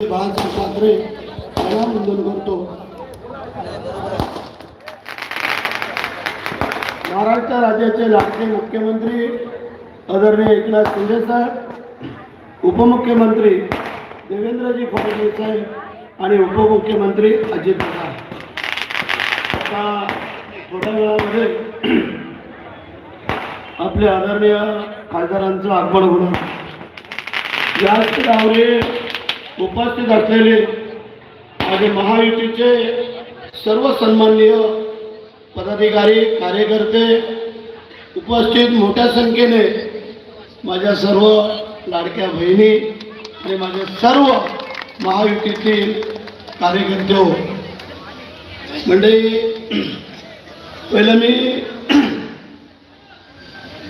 बाळासाहेब ठाकरे यांना वंदन करतो. महाराष्ट्र राज्याचे लाडके मुख्यमंत्री आदरणीय एकनाथ शिंदे साहेब उपमुख्यमंत्री देवेंद्रजी फडणवीस साहेब आणि उपमुख्यमंत्री अजित पवार. आता थोड्या वेळामध्ये आपले आदरणीय खासदारांचं आगमन होणार. जास्त स्तरावर उपस्थित असलेले आणि महायुतीचे सर्व सन्माननीय पदाधिकारी कार्यकर्ते उपस्थित मोठ्या संख्येने माझ्या सर्व लाडक्या बहिणी आणि माझे सर्व महायुतीतील कार्यकर्ते हो. मंडळी पहिलं मी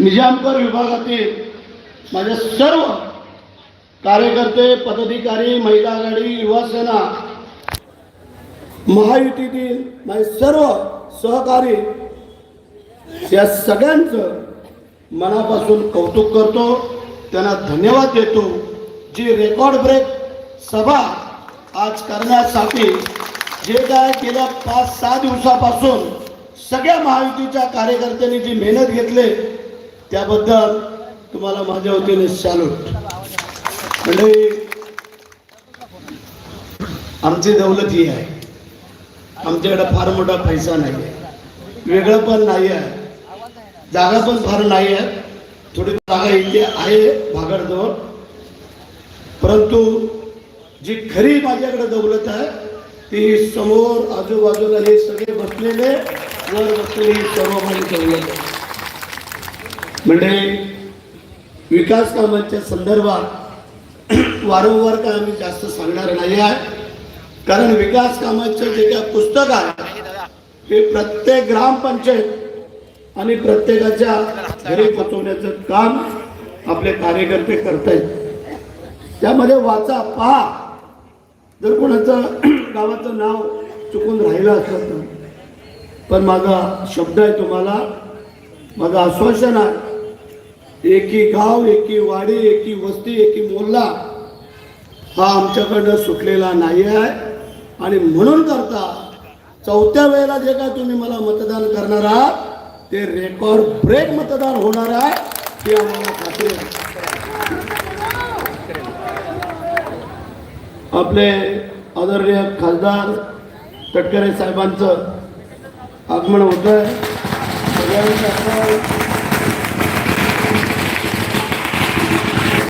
निजामकर विभागातील माझ्या सर्व कार्यकर्ते पदाधिकारी महिला आघाडी युवासेना महायुतीतील माझे सर्व सहकारी या सगळ्यांचं मनापासून कौतुक करतो. त्यांना धन्यवाद देतो. जी रेकॉर्ड ब्रेक सभा आज करण्यासाठी जे काय गेल्या पाच सहा दिवसापासून सगळ्या महायुतीच्या कार्यकर्त्यांनी जी मेहनत घेतली त्याबद्दल तुम्हाला माझ्या वतीने सॅल्यूट. म्हणजे आमची दौलत ही आहे. आमच्याकडे फार मोठा पैसा नाही आहे. वेगळं पण नाही आहे. जागा पण फार नाही आहे. थोडी जागा इथे आहे भागाडजवळ परंतु जी खरी माझ्याकडे दौलत आहे ती समोर आजूबाजूला हे सगळे बसलेले वर बसलेली सर्व माझी दौलत आहे म्हणजे विकास कामांच्या संदर्भात वारंवार काय आम्ही जास्त सांगणार नाही आहे. कारण विकास कामाचं जे काय पुस्तक आहे हे प्रत्येक ग्रामपंचायत आणि प्रत्येकाच्या घरी पोचवण्याचं काम आपले कार्यकर्ते करतायत. त्यामध्ये वाचा पहा. जर कोणाचं गावाचं नाव चुकून राहिलं असलं तर. पण माझा शब्द आहे तुम्हाला माझं आश्वासन आहे. एकी गाव एकी वाडी एकी वस्ती एकी मोहल्ला हा आमच्याकडनं सुटलेला नाही आहे. आणि म्हणून करता चौथ्या वेळेला जे काय तुम्ही मला मतदान करणार आहात ते रेकॉर्ड ब्रेक मतदान होणार आहे ते आम्हाला खात्री आहे. आपले आदरणीय खासदार तटकरे साहेबांचं आगमन होतं आहे सगळ्यांचं